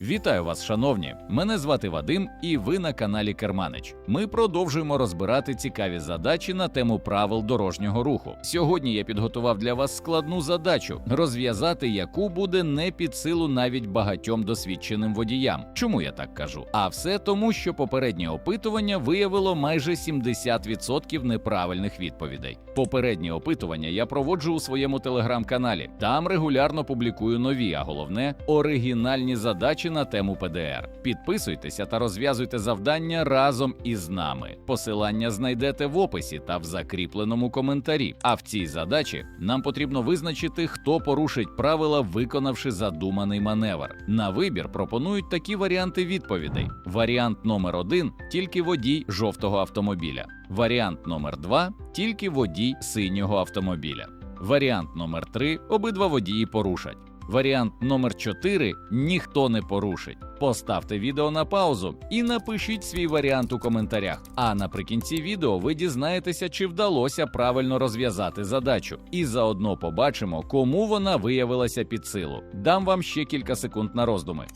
Вітаю вас, шановні! Мене звати Вадим, і ви на каналі Керманич. Ми продовжуємо розбирати цікаві задачі на тему правил дорожнього руху. Сьогодні я підготував для вас складну задачу, розв'язати яку буде не під силу навіть багатьом досвідченим водіям. Чому я так кажу? А все тому, що попереднє опитування виявило майже 70% неправильних відповідей. Попереднє опитування я проводжу у своєму телеграм-каналі. Там регулярно публікую нові, а головне оригінальні задачі на тему ПДР. Підписуйтеся та розв'язуйте завдання разом із нами. Посилання знайдете в описі та в закріпленому коментарі. А в цій задачі нам потрібно визначити, хто порушить правила, виконавши задуманий маневр. На вибір пропонують такі варіанти відповідей: варіант номер один тільки водій жовтого автомобіля. Варіант номер 2 тільки водій синього автомобіля. Варіант номер 3 обидва водії порушать. Варіант номер 4 ніхто не порушить. Поставте відео на паузу і напишіть свій варіант у коментарях. А наприкінці відео ви дізнаєтеся, чи вдалося правильно розв'язати задачу, і заодно побачимо, кому вона виявилася під силу. Дам вам ще кілька секунд на роздуми.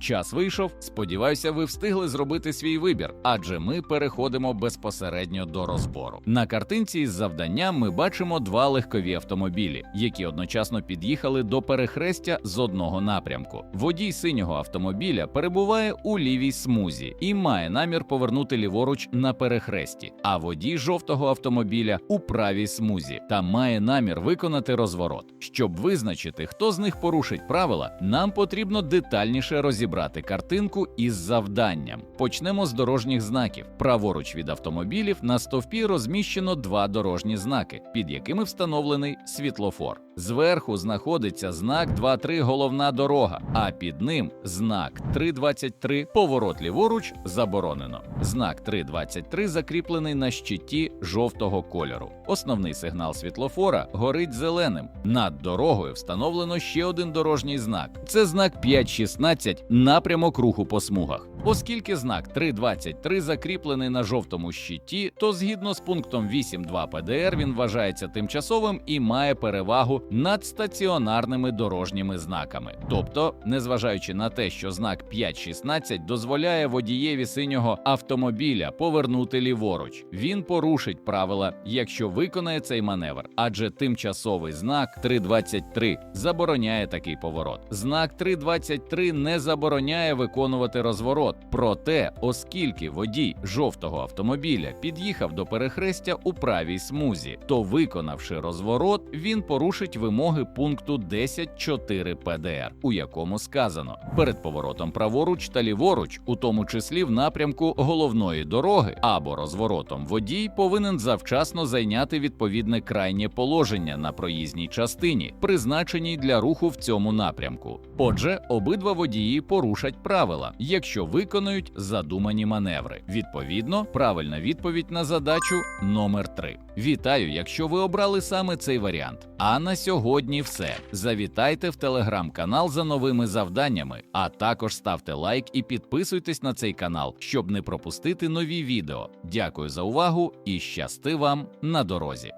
Час вийшов. Сподіваюся, ви встигли зробити свій вибір, адже ми переходимо безпосередньо до розбору. На картинці із завданням ми бачимо два легкові автомобілі, які одночасно під'їхали до перехрестя з одного напрямку. Водій синього автомобіля перебуває у лівій смузі і має намір повернути ліворуч на перехресті, а водій жовтого автомобіля у правій смузі та має намір виконати розворот. Щоб визначити, хто з них порушить правила, нам потрібно детальніше розібрати картинку із завданням. Почнемо з дорожніх знаків. Праворуч від автомобілів на стовпі розміщено два дорожні знаки, під якими встановлений світлофор. Зверху знаходиться знак 2.3 головна дорога, а під ним знак 3.23 поворот ліворуч заборонено. Знак 3.23 закріплений на щиті жовтого кольору. Основний сигнал світлофора горить зеленим. Над дорогою встановлено ще один дорожній знак. Це знак 5.16 напрямок руху по смугах. Оскільки знак 3.23 закріплений на жовтому щиті, то згідно з пунктом 8.2 ПДР він вважається тимчасовим і має перевагу над стаціонарними дорожніми знаками. Тобто, незважаючи на те, що знак 5.16 дозволяє водієві синього автомобіля повернути ліворуч, він порушить правила, якщо виконає цей маневр, адже тимчасовий знак 3.23 забороняє такий поворот. Знак 3.23 не забороняє виконувати розворот. Проте, оскільки водій жовтого автомобіля під'їхав до перехрестя у правій смузі, то виконавши розворот, він порушить вимоги пункту 10.4 ПДР, у якому сказано перед поворотом праворуч та ліворуч, у тому числі в напрямку головної дороги або розворотом, водій повинен завчасно зайняти відповідне крайнє положення на проїзній частині, призначеній для руху в цьому напрямку. Отже, обидва водії порушать правила, якщо виконують задумані маневри. Відповідно, правильна відповідь на задачу номер 3. Вітаю, якщо ви обрали саме цей варіант. А на сьогодні все. Завітайте в телеграм-канал за новими завданнями, а також ставте лайк і підписуйтесь на цей канал, щоб не пропустити нові відео. Дякую за увагу і щасти вам на дорозі.